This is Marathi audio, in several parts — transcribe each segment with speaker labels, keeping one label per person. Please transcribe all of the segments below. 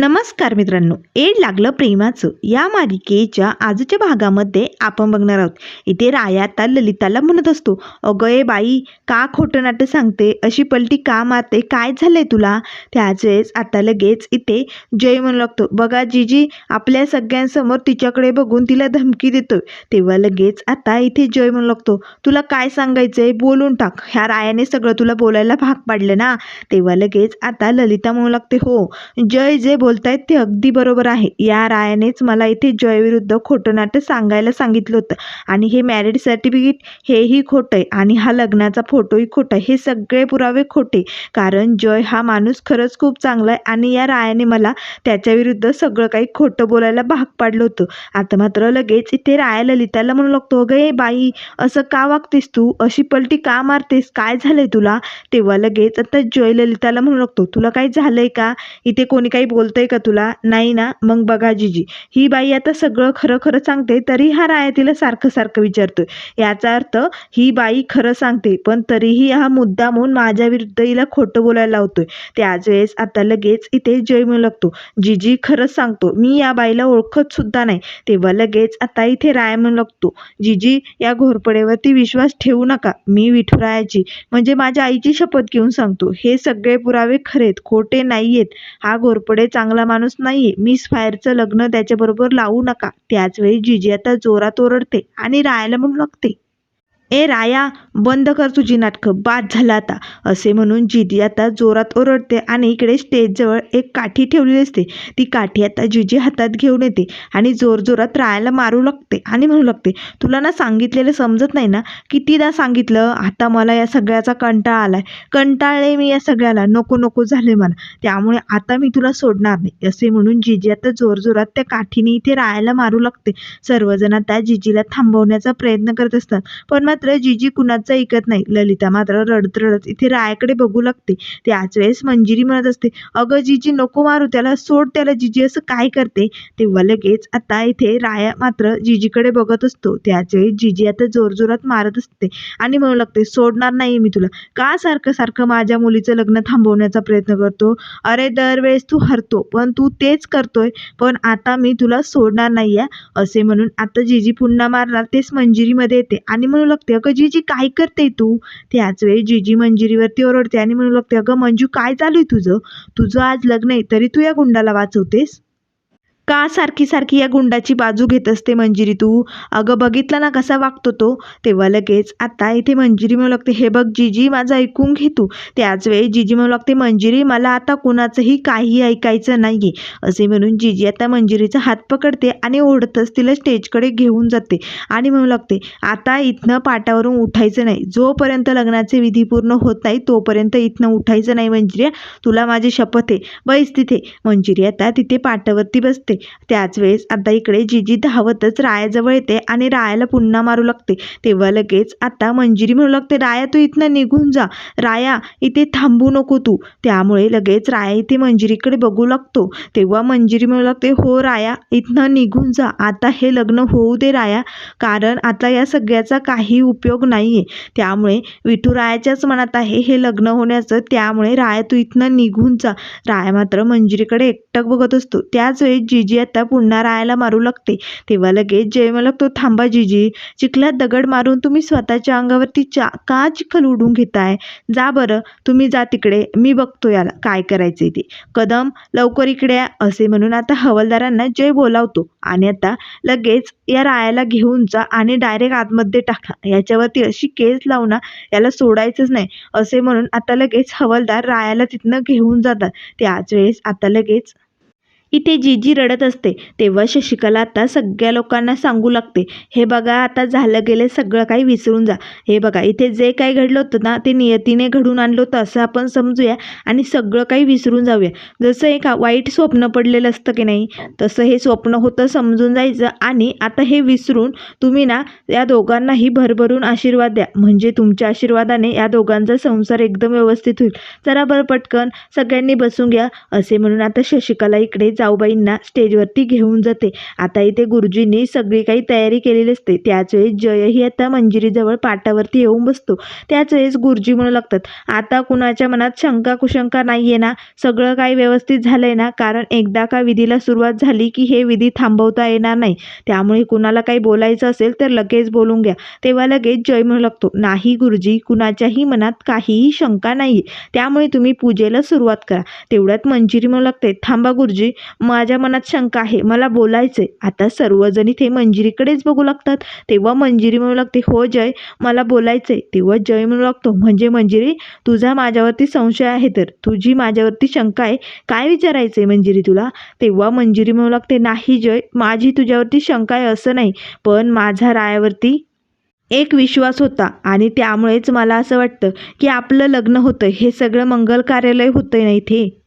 Speaker 1: नमस्कार मित्रांनो. एड लागलं प्रेमाचं. या मालिकेच्या आजच्या भागामध्ये आपण बघणार आहोत. इथे राया आता ललिताला म्हणत असतो अगं ए बाई का खोटं नाटं सांगते? अशी पलटी का मारते? काय झालंय तुला? त्याच वेळेस आता लगेच इथे जय म्हणू लागतो बघा जीजी आपल्या सगळ्यांसमोर तिच्याकडे बघून तिला धमकी देतोय. तेव्हा लगेच आता इथे जय म्हणू लागतो तुला काय सांगायचंय? बोलून टाक. ह्या रायाने सगळं तुला बोलायला भाग पाडलं ना? तेव्हा लगेच आता ललिता म्हणू लागते हो जय जे बोलतायत ते अगदी बरोबर आहे. या रायानेच मला इथे जयविरुद्ध खोटं नाटं सांगायला सांगितलं होतं. आणि हे मॅरिड सर्टिफिकेट हेही खोटं आहे. आणि हा लग्नाचा फोटोही खोटा आहे. हे सगळे पुरावे खोटे. कारण जय हा माणूस खरंच खूप चांगला आहे. आणि या रायाने मला त्याच्याविरुद्ध सगळं काही खोटं बोलायला भाग पाडलं होतं. आता मात्र लगेच इथे राया ललिताला म्हणू लागतो अगं ए बाई असं का वागतेस तू? अशी पलटी का मारतेस? काय झालंय तुला? तेव्हा लगेच आता जय ललिताला म्हणू लागतो तुला काही झालंय का? इथे कोणी काही बोल बोलतंय का तुला? नाही ना. मग बघा जिजी. ही बाई आता सगळं खरं खरं सांगते तरी हा राया तिला सारखं सारखं विचारतोय. याचा अर्थ ही बाई खरं सांगते पण तरीही हा मुद्दा म्हणून माझ्या विरुद्ध हिला खोटं बोलायला लावतोय. त्याच वेळेस आता लगेच इथे जय मिळू लागतो. जिजी खरंच सांगतो मी या बाईला ओळखत सुद्धा नाही. तेव्हा लगेच आता इथे राय म्हणू लागतो. जिजी या घोरपडेवरती विश्वास ठेवू नका. मी विठुरायाची म्हणजे माझ्या आईची शपथ घेऊन सांगतो. हे सगळे पुरावे खरेत खोटे नाहीयेत. हा घोरपडेच चांगला माणूस नाही. मिस फायरचं लग्न त्याच्याबरोबर लावू नका. त्याचवेळी जिजी आता जोरात ओरडते आणि राहायला म्हणू लागते. ए राया बंद कर तुझी नाटकं बाद झालं आता. असे म्हणून जिजी आता जोरात ओरडते आणि इकडे स्टेजजवळ एक काठी ठेवलेली असते. ती काठी आता जिजी हातात घेऊन येते आणि जोरजोरात रायाला मारू लागते आणि म्हणू लागते तुला ना सांगितलेलं समजत नाही ना? कितीदा सांगितलं? आता मला या सगळ्याचा कंटाळा आलाय. कंटाळले मी या सगळ्याला. नको नको झाले मला. त्यामुळे आता मी तुला सोडणार नाही. असे म्हणून जिजी आता जोरजोरात त्या काठीने इथे रायाला मारू लागते. सर्वजण आता जिजीला थांबवण्याचा प्रयत्न करत असतात. पण मात्र जीजी कुणाचं ऐकत नाही. ललिता मात्र रडत रडत इथे रायाकडे बघू लागते. त्याच वेळेस मंजिरी म्हणत असते अगं जीजी नको मारू त्याला सोड त्याला जिजी असं काय करते? तेव्हा लगेच आता इथे राया मात्र जिजीकडे बघत असतो. त्याच वेळी जिजी आता जोरजोरात मारत असते आणि म्हणू लागते सोडणार नाही मी तुला. का सारखं सारखं माझ्या मुलीचं लग्न थांबवण्याचा प्रयत्न करतो? अरे दरवेळेस तू हरतो पण तू तेच करतोय पण आता मी तुला सोडणार नाही आहे असे म्हणून आता जीजी पुन्हा मारणार तेच मंजिरीमध्ये येते आणि म्हणू लागते अगं जीजी काय करते तू? त्याच वेळी जीजी मंजिरीवरती ओरडते आणि म्हणू लागते अगं मंजू काय चालू आहे तुझं? तुझं आज लग्न आहे तरी तू या गुंडाला वाचवतेस? का सारखी सारखी या गुंडाची बाजू घेत असते मंजिरी तू? अगं बघितला ना कसा वागतो तो? तेव्हा लगेच आता इथे मंजिरी म्हणू लागते हे बघ जिजी माझं ऐकून घे तू. त्याच वेळी जिजी म्हणू लागते मंजिरी मला आता कुणाचंही काही ऐकायचं नाही असे म्हणून जिजी आता मंजिरीचा हात पकडते आणि ओढतच तिला स्टेजकडे घेऊन जाते आणि म्हणू लागते आता इथनं पाटावरून उठायचं नाही. जोपर्यंत लग्नाचे विधी पूर्ण होत नाही तोपर्यंत इथनं उठायचं नाही मंजिरी. तुला माझी शपथ आहे. बैस तिथे. मंजिरी आता तिथे पाटावरती बसते. त्याच वेळेस आता इकडे जिजी धावतच रायाजवळ येते आणि रायाला पुन्हा मारू लागते. तेव्हा लगेच आता मंजिरी म्हणू लागते राया तू इथनं निघून जा. राया इथे थांबू नको तू. त्यामुळे लगेच राया इथे मंजिरीकडे बघू लागतो. तेव्हा मंजिरी म्हणू लागते हो राया इथनं निघून जा. आता हे लग्न होऊ दे राया. कारण आता या सगळ्याचा काही उपयोग नाही आहे त्यामुळे विठुरायाच्याच मनात आहे हे लग्न होण्याचं. त्यामुळे राया तू इथनं निघून जा. राया मात्र मंजिरीकडे एकटक बघत असतो. त्याच वेळी जिजी आता पुन्हा रायाला मारू लागते. तेव्हा लगेच जय मला तो थांबा जिजी. चिखलात दगड मारून तुम्ही स्वतःच्या अंगावरती चा का चिखल उडून घेताय? जा बरं तुम्ही जा तिकडे मी बघतो याला काय करायचे ते. कदम लवकर इकडे असे म्हणून आता हवालदारांना जय बोलावतो. आणि आता लगेच या रायाला घेऊन जा आणि डायरेक्ट आतमध्ये टाका. याच्यावरती अशी केस लावू याला सोडायचंच नाही. असे म्हणून आता लगेच हवालदार रायाला तिथनं घेऊन जातात. त्याच वेळेस आता लगेच इथे जीजी रडत असते तेव्हा शशिकला आता सगळ्या लोकांना सांगू लागते हे बघा आता झालं गेलं सगळं काही विसरून जा. हे बघा इथे जे काही घडलं होतं ना ते नियतीने घडून आणलं होतं असं आपण समजूया आणि सगळं काही विसरून जाऊया. जसं एक वाईट स्वप्न पडलेलं असतं की नाही तसं हे स्वप्न होतं समजून जायचं आणि आता हे विसरून तुम्ही ना या दोघांनाही भरभरून आशीर्वाद द्या. म्हणजे तुमच्या आशीर्वादाने या दोघांचा संसार एकदम व्यवस्थित होईल. जरा बरं पटकन सगळ्यांनी बसून घ्या असे म्हणून आता शशिकला इकडे जाऊबाईंना स्टेजवरती घेऊन जाते. आता इथे गुरुजींनी सगळी काही तयारी केलेली असते. त्याच वेळेस जयही आता मंजिरीजवळ पाटावरती येऊन बसतो. त्याच वेळेस गुरुजी म्हणू लागतात आता कुणाच्या मनात शंका कुशंका नाही आहे ना? सगळं काही व्यवस्थित झालंय ना? कारण एकदा का विधीला सुरुवात झाली की हे विधी थांबवता येणार नाही. त्यामुळे कुणाला काही बोलायचं असेल तर लगेच बोलून घ्या. तेव्हा लगेच जय म्हणू लागतो नाही गुरुजी कुणाच्याही मनात काहीही शंका नाही त्यामुळे तुम्ही पूजेला सुरुवात करा. तेवढ्यात मंजिरी म्हणू लागते थांबा गुरुजी माझ्या मनात शंका आहे. मला बोलायचंय. आता सर्वजण इथे मंजिरीकडेच बघू लागतात. तेव्हा मंजिरी म्हणू लागते हो जय. मला बोलायचंय. तेव्हा जय म्हणू लागतो म्हणजे मंजिरी तुझा माझ्यावरती संशय आहे तर. तुझी माझ्यावरती शंका आहे. काय विचारायचं आहे मंजिरी तुला? तेव्हा मंजिरी म्हणू लागते नाही जय. माझी तुझ्यावरती शंका आहे असं नाही. पण माझा रायावरती एक विश्वास होता आणि त्यामुळेच मला असं वाटतं की आपलं लग्न होतं. हे सगळं मंगल कार्यालय होतं ना इथे?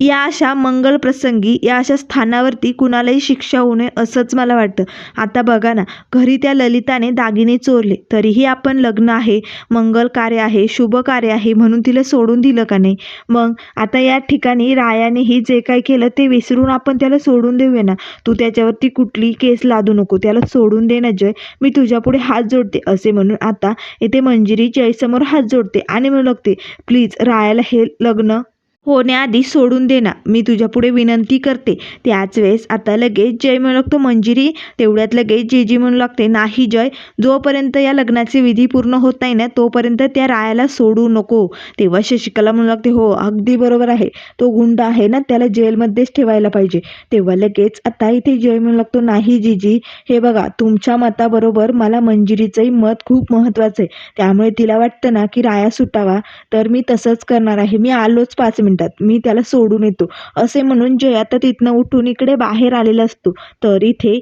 Speaker 1: या अशा मंगल प्रसंगी या अशा स्थानावरती कुणालाही शिक्षा होऊ नये असंच मला वाटतं. आता बघा ना घरी त्या ललिताने दागिने चोरले. तरीही आपण लग्न आहे मंगल कार्य आहे शुभ कार्य आहे म्हणून तिला सोडून दिलं का नाही? मग आता या ठिकाणी रायानेही जे काय केलं ते विसरून आपण त्याला सोडून देऊया ना? तू त्याच्यावरती कुठली केस लादू नको त्याला सोडून दे ना जय. मी तुझ्यापुढे हात जोडते असे म्हणून आता येथे मंजिरी जयसमोर हात जोडते आणि म्हणू लागते प्लीज रायाला हे लग्न होण्याआधी सोडून दे ना. मी तुझ्यापुढे विनंती करते. त्याच वेळेस आता लगेच जय म्हणू लागतो मंजिरी. तेवढ्यात लगेच जेजी म्हणू लागते नाही जय. जोपर्यंत या लग्नाचे विधी पूर्ण होत नाही ना तोपर्यंत त्या रायाला सोडू नको. तेव्हा शशिकला म्हणू लागते हो अगदी बरोबर आहे. तो गुंड आहे ना त्याला जेलमध्येच ठेवायला पाहिजे. तेव्हा लगेच आता इथे जय म्हणू लागतो नाही जीजी. हे बघा तुमच्या मताबरोबर मला मंजिरीचंही मत खूप महत्त्वाचं आहे. त्यामुळे तिला वाटतं ना की राया सुटावा. तर मी तसंच करणार आहे. मी आलोच पाच मिनिट. मिनिटात मी त्याला सोडून येतो. असे म्हणून जय आता तिथनं उठून इकडे बाहेर आलेला असतो. तर इथे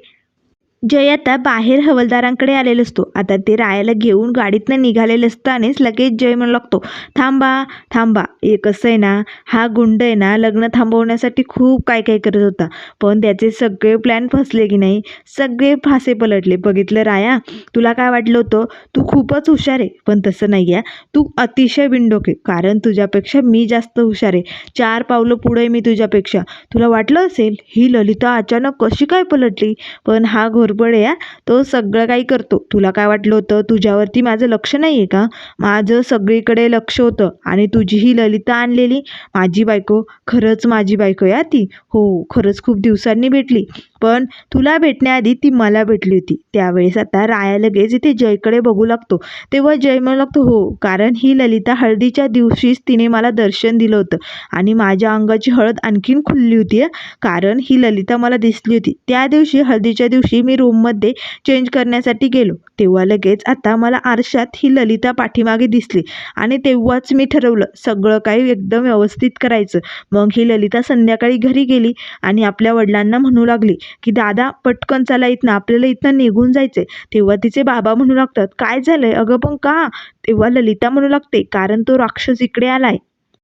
Speaker 1: जय आता बाहेर हवलदारांकडे आलेला असतो. आता ते रायाला घेऊन गाडीतनं निघालेलं असतानाच लगेच जय म्हणू लागतो थांबा थांबा हे कसं आहे ना हा गुंड आहे ना लग्न थांबवण्यासाठी खूप काय काय करत होता. पण त्याचे सगळे प्लॅन फसले की नाही? सगळे फासे पलटले. बघितलं राया? तुला काय वाटलं होतं? तू खूपच हुशार आहे. पण तसं नाही आहे. तू अतिशय बिंडोक आहे. कारण तुझ्यापेक्षा मी जास्त हुशार आहे. चार पावलं पुढे मी तुझ्यापेक्षा. तुला वाटलं असेल? ही ललिता अचानक कशी काय पलटली? पण हा घोरपड आहे तो सगळं काही करतो. तुला काय वाटलं होतं? तुझ्यावरती माझं लक्ष नाही आहे का? माझं सगळीकडे लक्ष होतं. आणि तुझी ही ललिता आणलेली. माझी बायको खरंच माझी बायको या ती. हो खरंच खूप दिवसांनी भेटली. पण तुला भेटण्याआधी ती मला भेटली होती. त्यावेळेस आता राया लगेच इथे जयकडे बघू लागतो. तेव्हा जय म्हणू लागतो हो कारण ही ललिता हळदीच्या दिवशीच तिने मला दर्शन दिलं होतं आणि माझ्या अंगाची हळद आणखीन खुलली होती कारण ही ललिता मला दिसली होती. त्या दिवशी हळदीच्या दिवशी मी रूममध्ये चेंज करण्यासाठी गेलो. तेव्हा लगेच आता मला आरशात ही ललिता पाठीमागे दिसली आणि तेव्हाच मी ठरवलं सगळं काही एकदम व्यवस्थित करायचं. मग ही ललिता संध्याकाळी घरी गेली आणि आपल्या वडिलांना म्हणू लागली की दादा पटकन चला इथनं आपल्याला इथनं निघून जायचंय. तेव्हा तिचे बाबा म्हणू लागतात काय झालंय? अगं पण का? तेव्हा ललिता म्हणू लागते कारण तो राक्षस इकडे आलाय.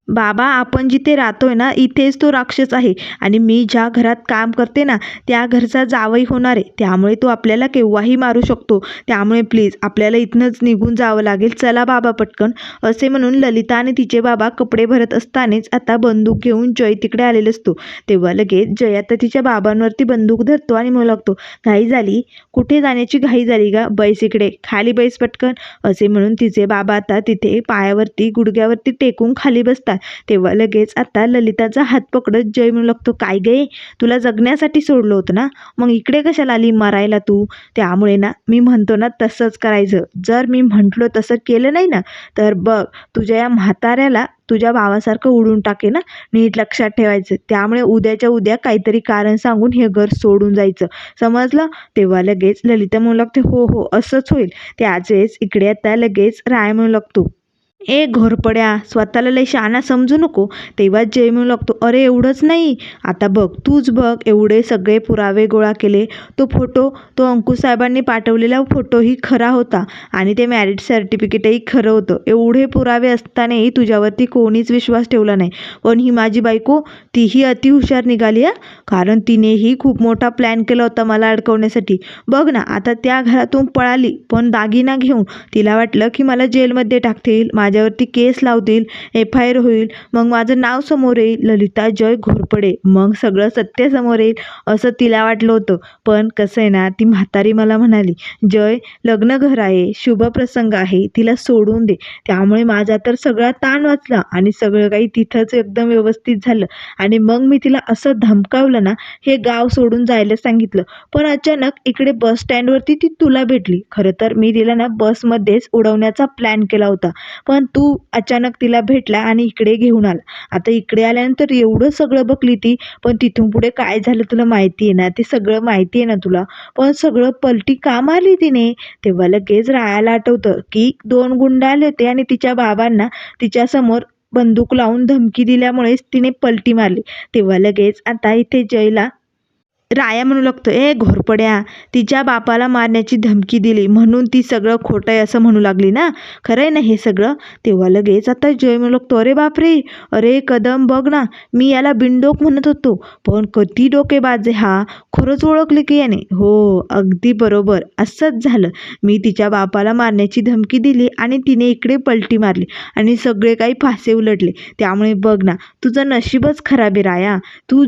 Speaker 1: बाबा आपण जिथे राहतोय ना इथेच तो राक्षस आहे. आणि मी ज्या घरात काम करते ना त्या घरचा जावई होणार आहे. त्यामुळे तो आपल्याला केव्हाही मारू शकतो. त्यामुळे प्लीज आपल्याला इथनंच निघून जावं लागेल. चला बाबा पटकन. असे म्हणून ललिता आणि तिचे बाबा कपडे भरत असतानाच आता बंदूक घेऊन जय तिकडे आलेला असतो. तेव्हा लगेच जय आता तिच्या बाबांवरती बंदूक धरतो आणि म्हणू लागतो घाई झाली? कुठे जाण्याची घाई झाली का बैस इकडे. खाली बैस पटकन. असे म्हणून तिचे बाबा आता तिथे पायावरती गुडघ्यावरती टेकून खाली बसतात. तेव्हा लगेच आता ललिताचा हात पकडत जय म्हणू लागतो काय गे तुला जगण्यासाठी सोडलं होतं ना? मग इकडे कशाला आली मरायला तू? त्यामुळे ना मी म्हणतो ना तसंच करायचं. जर मी म्हटलो तसं केलं नाही ना तर बघ तुझ्या या म्हाताऱ्याला तुझ्या भावासारखं उडून टाके ना नीट लक्षात ठेवायचं. त्यामुळे उद्याच्या उद्या काहीतरी कारण सांगून हे घर सोडून जायचं. समजलं? तेव्हा लगेच ललिता म्हणू लागते हो हो असंच होईल. त्याचेच इकडे आता लगेच राय म्हणू लागतो. ए घोरपड्या स्वतःला लय शहाणा समजू नको. तेव्हा जय म्हणू लागतो अरे एवढंच नाही. आता बघ तूच बघ एवढे सगळे पुरावे गोळा केले. तो फोटो तो अंकुश साहेबांनी पाठवलेला फोटोही खरा होता आणि ते मॅरिड सर्टिफिकेटही खरं होतं. एवढे पुरावे असतानाही तुझ्यावरती कोणीच विश्वास ठेवला नाही. पण ही माझी बायको तीही अतिहुशार निघाली आहे कारण तिनेही खूप मोठा प्लॅन केला होता मला अडकवण्यासाठी. बघ ना आता त्या घरातून पळाली पण दागिना घेऊन तिला वाटलं की मला जेलमध्ये टाकतील. माझ्या माझ्यावरती केस लावतील एफ आय आर होईल मग माझं नाव समोर येईल ललिता जय घोरपडे. मग सगळं सत्य समोर येईल असं तिला वाटलं होतं. पण कसं आहे ना ती म्हातारी मला म्हणाली जय लग्न घर आहे शुभप्रसंग आहे तिला सोडून दे. त्यामुळे माझा तर सगळा ताण वाचला आणि सगळं काही तिथंच एकदम व्यवस्थित झालं. आणि मग मी तिला असं धमकावलं ना हे गाव सोडून जायला सांगितलं. पण अचानक इकडे बस स्टँडवरती ती तुला भेटली. खरं तर मी तिला ना बसमध्येच उडवण्याचा प्लॅन केला होता. पण तू अचानक तिला भेटला आणि इकडे घेऊन आला. आता इकडे आल्यानंतर एवढं सगळं बघली ती पण तिथून पुढे काय झालं तुला माहिती आहे ना? ते सगळं माहिती आहे ना तुला? पण सगळं पलटी का मारली तिने. तेव्हा लगेच रायाला आठवतं की दोन गुंड आले होते आणि तिच्या बाबांना तिच्यासमोर बंदूक लावून धमकी दिल्यामुळेच तिने पलटी मारली. तेव्हा लगेच आता इथे जयला राया म्हणू लागतो ए घोरपड्या तिच्या बापाला मारण्याची धमकी दिली म्हणून ती सगळं खोटं आहे असं म्हणू लागली ना? खरं आहे ना हे सगळं? तेव्हा लगेच आता जय म्हणू लागतो अरे बापरे अरे कदम बघ ना मी याला बिनडोक म्हणत होतो पण कधी डोकेबाज आहे हा? खरंच ओळखले की याने? हो अगदी बरोबर असंच झालं. मी तिच्या बापाला मारण्याची धमकी दिली आणि तिने इकडे पलटी मारली आणि सगळे काही फासे उलटले. त्यामुळे बघ ना तुझं नशीबच खराब आहे राया. तू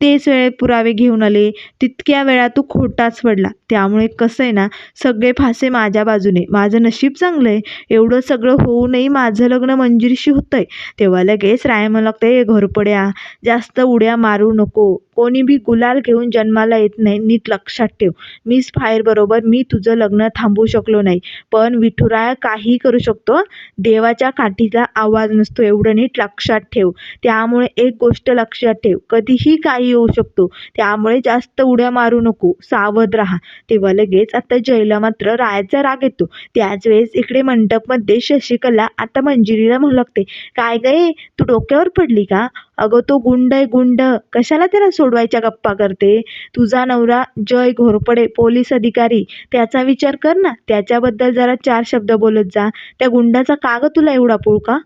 Speaker 1: तेच वेळे पुरावे घेऊन आले. तितक्या वेळा तू खोटाच पडला त्यामुळे कसं आहे ना सगळे फासे माझ्या बाजूने. माझं नशीब चांगलं आहे. एवढं सगळं होऊनही माझं लग्न मंजिरीशी आहे तेव्हा लगेच राय म्हणू लागते घोरपड्या जास्त उड्या मारू नको. कोणी बी गुलाल घेऊन जन्माला येत नाही नीट लक्षात ठेव. मिस फायर बरोबर मी तुझं लग्न थांबवू शकलो नाही. पण विठुराया काही करू शकतो. देवाच्या काठीचा आवाज नसतो. एवढं नीट लक्षात ठेव. त्यामुळे एक गोष्ट लक्षात ठेव. कधीही काही होऊ शकतो. त्यामुळे जास्त उड्या मारू नको. सावध राहा. तेव्हा लगेच आता जयला मात्र रायाचा राग येतो. त्याच वेळेस इकडे मंडपमध्ये शशिकला आता मंजिरीला म्हणू लागते. काय गे तू डोक्यावर पडली का? अगं तो गुंड आहे गुंड. कशाला त्याला सोडवायच्या गप्पा करते? तुझा नवरा जय घोरपडे पोलीस अधिकारी. त्याचा विचार कर ना. त्याच्याबद्दल जरा चार शब्द बोलत जा. त्या गुंडाचा का तुला एवढा पुळका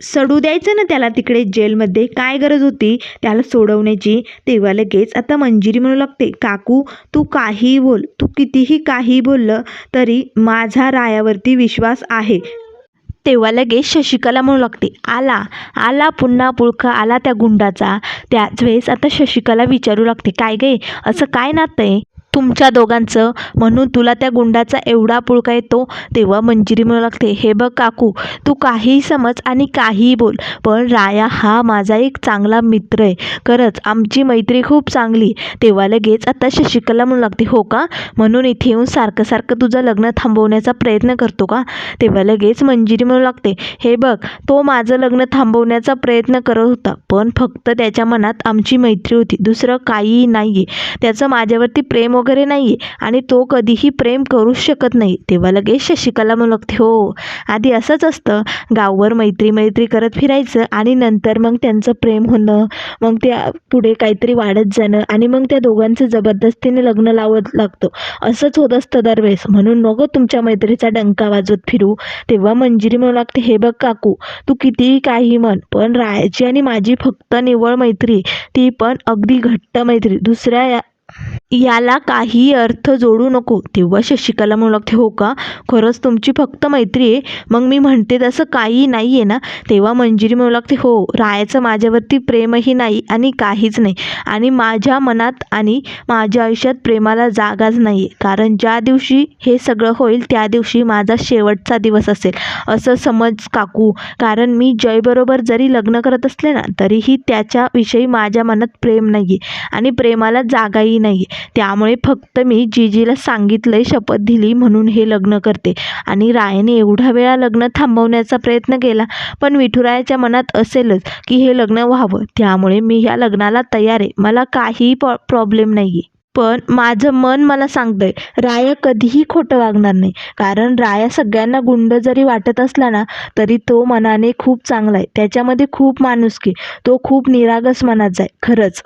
Speaker 1: सडू द्यायचं ना त्याला तिकडे जेलमध्ये? काय गरज होती? त्याला सोडवण्याची? तेव्हा लगेच आता मंजिरी म्हणू लागते. काकू तू काहीही बोल. तू कितीही काही बोललं तरी माझा रायावरती विश्वास आहे. तेव्हा लगेच शशिकला म्हणू लागते आला आला पुन्हा पुळखा आला त्या गुंडाचा. त्याच वेळेस आता शशिकला विचारू लागते काय गे असं काय नातं आहे? तुमच्या दोघांचं. म्हणून तुला त्या गुंडाचा एवढा पुळका येतो तेव्हा मंजिरी म्हणू लागते हे बघ काकू तू काहीही समज आणि काहीही बोल पण राया हा माझा एक चांगला मित्र आहे. खरंच आमची मैत्री खूप चांगली. तेव्हा लगेच आता शशिकला म्हणू लागते हो का? म्हणून इथे येऊन सारखं सारखं तुझं लग्न थांबवण्याचा प्रयत्न करतो का? तेव्हा लगेच मंजिरी म्हणू लागते हे बघ तो माझं लग्न थांबवण्याचा प्रयत्न करत होता पण फक्त त्याच्या मनात आमची मैत्री होती दुसरं काहीही नाही आहे त्याचं माझ्यावरती प्रेम वगैरे नाही आहे आणि तो कधीही प्रेम करूच शकत नाही. तेव्हा लगेच शशिकला म्हणू लागते हो आधी असंच असतं. गाववर मैत्री मैत्री करत फिरायचं आणि नंतर मग त्यांचं प्रेम होणं मग त्या पुढे काहीतरी वाढत जाणं आणि मग त्या दोघांचं जबरदस्तीने लग्न लावत लागतं. असंच होत असतं दरवेळेस. म्हणून नको तुमच्या मैत्रीचा डंका वाजवत फिरू. तेव्हा मंजिरी म्हणू लागते हे बघ काकू तू कितीही काही म्हण पण रायाची आणि माझी फक्त निवळ मैत्री ती पण अगदी घट्ट मैत्री. दुसऱ्या या याला काही अर्थ जोडू नको. तेव्हा शशिकला म्हणू लागते हो का? खरंच तुमची फक्त मैत्री आहे. मग मी म्हणते तसं काही नाही आहे ना? तेव्हा मंजिरी म्हणू लागते हो रायाचं माझ्यावरती प्रेमही नाही आणि काहीच नाही. आणि माझ्या मनात आणि माझ्या आयुष्यात प्रेमाला जागाच नाही आहे कारण ज्या दिवशी हे सगळं होईल त्या दिवशी माझा शेवटचा दिवस असेल. असं समज काकू. कारण मी जयबरोबर जरी लग्न करत असले ना तरीही त्याच्याविषयी माझ्या मनात प्रेम नाही आहे आणि प्रेमाला जागाही नाही त्यामुळे फक्त मी जीजीला सांगितलंय शपथ दिली म्हणून हे लग्न करते. आणि रायाने एवढा वेळा लग्न थांबवण्याचा प्रयत्न केला पण विठुरायाच्या मनात असेलच की हे लग्न व्हावं. त्यामुळे मी ह्या लग्नाला तयार आहे. मला काहीही प्रॉ प्रॉब्लेम नाही आहे पण माझं मन मला सांगतंय राया कधीही खोटं वागणार नाही. कारण राया सगळ्यांना गुंड जरी वाटत असला ना तरी तो मनाने खूप चांगला आहे. त्याच्यामध्ये खूप माणुसकी तो खूप निरागस मनाचा आहे खरंच.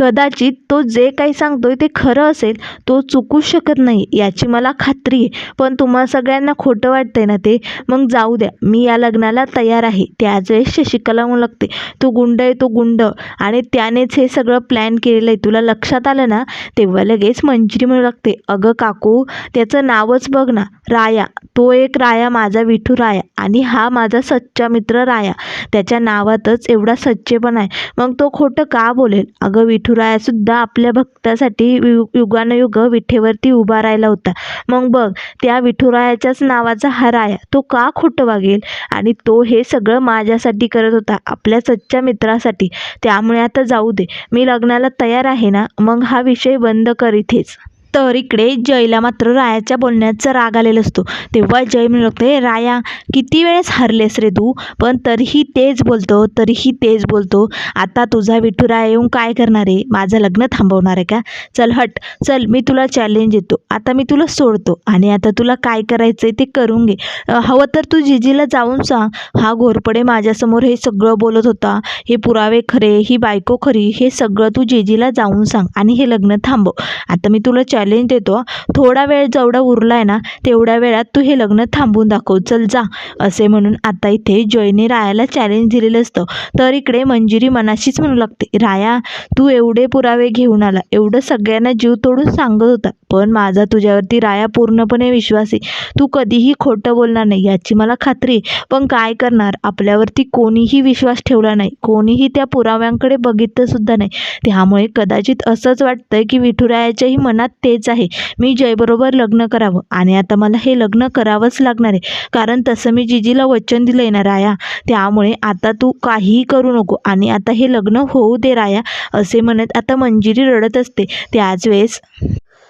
Speaker 1: कदाचित तो जे काही सांगतोय ते खरं असेल तो चुकूच शकत नाही याची मला खात्री आहे. पण तुम्हा सगळ्यांना खोटं वाटतंय ना ते? मग जाऊ द्या मी या लग्नाला तयार आहे. त्याच वेळेस शशिकला म्हणू लागते तो गुंड आहे तो गुंड. आणि त्यानेच हे सगळं प्लॅन केलेलं आहे. तुला लक्षात आलं ना? तेव्हा लगेच मंजिरी म्हणू लागते अगं काकू त्याचं नावच बघ ना राया. तो एक राया माझा विठू राया. आणि हा माझा सच्चा मित्र राया. त्याच्या नावातच एवढा सच्चेपण आहे. मग तो खोटं का बोलेल? अगं विठू विठुरायासुद्धा आपल्या भक्तासाठी यु युगानुयुग विठेवरती उभा राहिला होता. मग बघ त्या विठुरायाच्याच नावाचा हा राया तो का खोटं वागेल? आणि तो हे सगळं माझ्यासाठी करत होता आपल्या सच्च्या मित्रासाठी. त्यामुळे आता जाऊ दे मी लग्नाला तयार आहे ना मग हा विषय बंद कर इथेच. तर इकडे जयला मात्र रायाच्या बोलण्याचा राग आलेला असतो. तेव्हा जय म्हणू लागते राया किती वेळेस हरलेस रे तू? पण तरीही तेच बोलतो तरीही तेच बोलतो. आता तुझा विठुराय येऊन काय करणार आहे? माझं लग्न थांबवणार आहे का? चल हट चल मी तुला चॅलेंज देतो. आता मी तुला सोडतो आणि आता तुला काय करायचं आहे ते करून घे. हवं तर तू जिजीला जाऊन सांग. हा घोरपडे माझ्यासमोर हे सगळं बोलत होता. हे पुरावे खरे ही बायको खरी हे सगळं तू जेजीला जाऊन सांग आणि हे लग्न थांबव. आता मी तुला चॅलेंज देतो थोडा वेळ जेवढा उरला आहे ना तेवढ्या वेळात तू हे लग्न थांबवून दाखव चल जा. असे म्हणून आता इथे जयने रायाला चॅलेंज दिलेलं असतं. तर इकडे मंजिरी मनाशीच म्हणू लागते राया तू एवढे पुरावे घेऊन आला. एवढं सगळ्यांना जीव तोडून सांगत होता. पण माझा तुझ्यावरती राया पूर्णपणे विश्वास. आहे तू कधीही खोटं बोलणार नाही याची मला खात्री पण काय करणार? आपल्यावरती कोणीही विश्वास ठेवला नाही. कोणीही त्या पुराव्यांकडे बघितलं सुद्धा नाही. त्यामुळे कदाचित असंच वाटतंय की विठुरायाच्याही मनात ते तेच आहे. मी जयबरोबर लग्न करावं. आणि आता मला हे लग्न करावंच लागणार आहे. कारण तसं मी जिजीला वचन दिलं आहे ना राया. त्यामुळे आता तू काहीही करू नको. आणि आता हे लग्न होऊ दे राया असे म्हणत आता मंजिरी रडत असते. त्याच वेळेस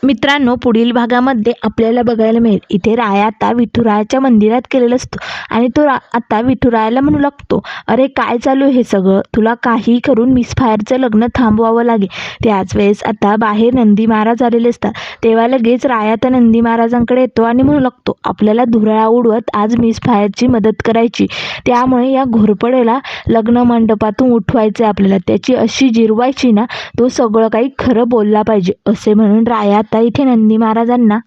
Speaker 1: मित्रांनो पुढील भागामध्ये आपल्याला बघायला मिळेल. इथे राया आता विठुरायाच्या मंदिरात केलेला असतो आणि तो रा आता विठुरायाला म्हणू लागतो अरे काय चालू आहे हे सगळं? तुला काही करून मिस फायरचं लग्न थांबवावं लागेल. त्याच वेळेस आता बाहेर नंदी महाराज आलेले असतात. तेव्हा लगेच राया त्या नंदी महाराजांकडे येतो आणि म्हणू लागतो आपल्याला धुराळा उडवत आज मिस फायरची मदत करायची. त्यामुळे या घोरपडेला लग्न मंडपातून उठवायचं आहे आपल्याला. त्याची अशी जिरवायची ना तो सगळं काही खरं बोलला पाहिजे. असे म्हणून राया आता इथे नंदी महाराजांना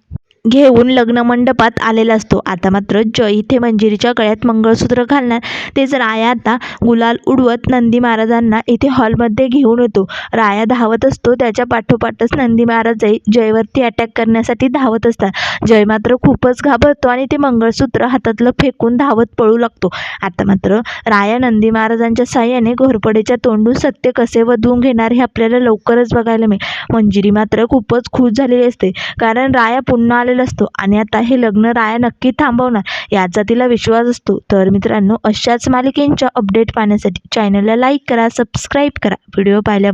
Speaker 1: घेऊन लग्न मंडपात आलेला असतो. आता मात्र जय इथे मंजिरीच्या गळ्यात मंगळसूत्र घालणार. तेच राया आता गुलाल उडवत नंदी महाराजांना इथे हॉलमध्ये घेऊन येतो. राया धावत असतो. त्याच्या पाठोपाठच नंदी महाराज जय जयवरती अटॅक करण्यासाठी धावत असतात. जय मात्र खूपच घाबरतो आणि ते मंगळसूत्र हातातलं फेकून धावत पळू लागतो. आता मात्र राया नंदी महाराजांच्या साह्याने घोरपडेच्या तोंडून सत्य कसे वधवून घेणार हे आपल्याला लवकरच बघायला मिळेल. मंजिरी मात्र खूपच खुश झालेली असते. कारण राया पुन्हा झालेला असतो. आणि आता हे लग्न राया नक्की थांबवणार याचा तिला विश्वास असतो. तर मित्रांनो अशाच मालिकेंच्या अपडेट पाहण्यासाठी चॅनलला लाईक करा सबस्क्राईब करा. व्हिडिओ पाहिल्या